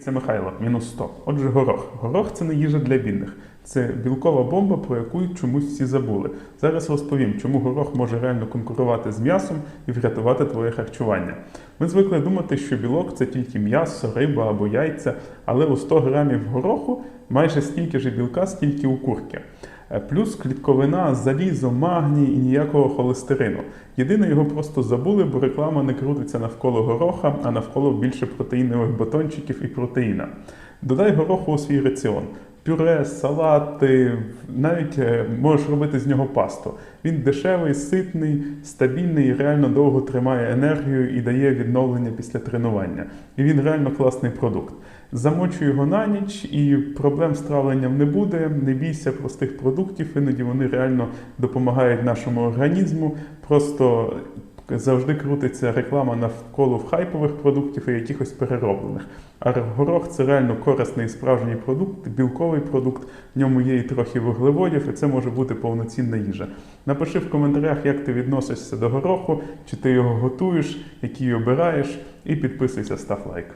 Це Михайло, мінус 100. Отже, горох. Горох це не їжа для бідних. Це білкова бомба, про яку чомусь всі забули. Зараз розповім, чому горох може реально конкурувати з м'ясом і врятувати твоє харчування. Ми звикли думати, що білок це тільки м'ясо, риба або яйця, але у 100 грамів гороху майже стільки ж білка, скільки у курки. Е, Плюс клітковина, залізо, магній і ніякого холестерину. Єдине, його просто забули, бо реклама не крутиться навколо гороха, а навколо більше протеїнових батончиків і протеїна. Додай гороху у свій раціон. Пюре, салати, навіть е, можеш робити з нього пасту. Він дешевий, ситний, стабільний і реально довго тримає енергію і дає відновлення після тренування. І він реально класний продукт. Замочуй його на ніч, і проблем з травленням не буде. Не бійся простих продуктів, іноді вони реально допомагають нашому організму. Просто завжди крутиться реклама навколо хайпових продуктів і якихось перероблених. А горох це реально корисний справжній продукт, білковий продукт. В ньому є і трохи вуглеводів, і це може бути повноцінна їжа. Напиши в коментарях, як ти відносишся до гороху, чи ти його готуєш, який обираєш, і підписуйся, став лайк.